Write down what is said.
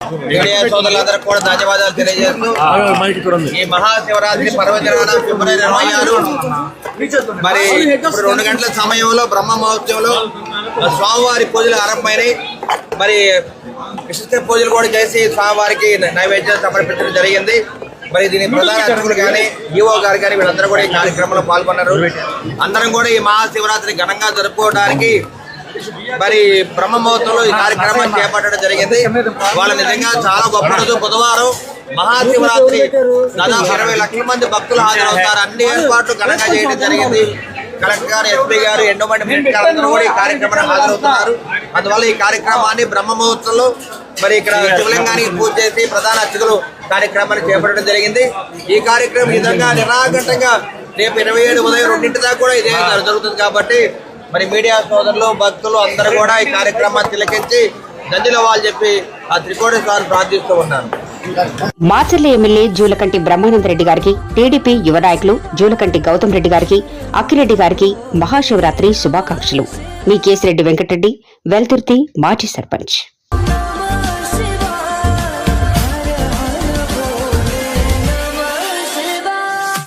Media సోదరులందరూ కూడా ధన్యవాదాలు తెలియజేస్తూ ఈ మహాశివరాత్రి పర్వదినాన ఫిబ్రవరి ఇరవై ఆరు మరి రెండు గంటల సమయంలో బ్రహ్మ మహోత్సవంలో స్వామివారి పూజలు ఆరంభమైనాయి. మరి విశిష్ట పూజలు కూడా చేసి స్వామివారికి నైవేద్యం సమర్పించడం జరిగింది. మరి దీని ప్రధాన అర్చకులు కానీ ఈఓ గారు కానీ వీళ్ళందరూ కూడా ఈ కార్యక్రమంలో పాల్గొన్నారు. అందరం కూడా ఈ మహాశివరాత్రి ఘనంగా జరుపుకోవడానికి మరి బ్రహ్మ ముహూర్తంలో ఈ కార్యక్రమం చేపట్టడం జరిగింది. వాళ్ళ నిజంగా చాలా గొప్ప రోజు. బుధవారం మహాశివరాత్రి. దాదాపు అరవై లక్షల మంది భక్తులు హాజరవుతారు. అన్ని ఏర్పాట్లు ఘనంగా చేయడం జరిగింది. కలెక్టర్ గారు ఎస్పీ గారు ఎండో మంది మినిస్టర్ కూడా ఈ కార్యక్రమానికి హాజరవుతున్నారు. అందువల్ల ఈ కార్యక్రమాన్ని బ్రహ్మ ముహూర్తంలో మరి ఇక్కడ శివలింగానికి పూజ చేసి ప్రధాన అర్చకులు కార్యక్రమాన్ని చేపట్టడం జరిగింది. ఈ కార్యక్రమం నిజంగా విధంగా నిరాఘంటంగా రేపు ఇరవై ఏడు ఉదయం రెండింటి దాకా కూడా ఇదే జరుగుతుంది కాబట్టి మరి మీడియా సోదరులు భక్తులు అందరూ కూడా ఈ కార్యక్రమాన్ని తిలకించి దండిలో చెప్పి ఆ త్రికోటేశ్వరాన్ని ప్రార్థిస్తూ ఉన్నాను మాచర్ల ఎమ్మెల్యే జూలకంటి బ్రహ్మానందరెడ్డి గారికి టీడీపీ యువ నాయకులు జూలకంటి గౌతమ్ రెడ్డి గారికి అక్కిరెడ్డి గారికి మహాశివరాత్రి శుభాకాంక్షలు. మీ కేసిరెడ్డి వెంకటరెడ్డి వెల్తుర్తి మాజీ సర్పంచ్.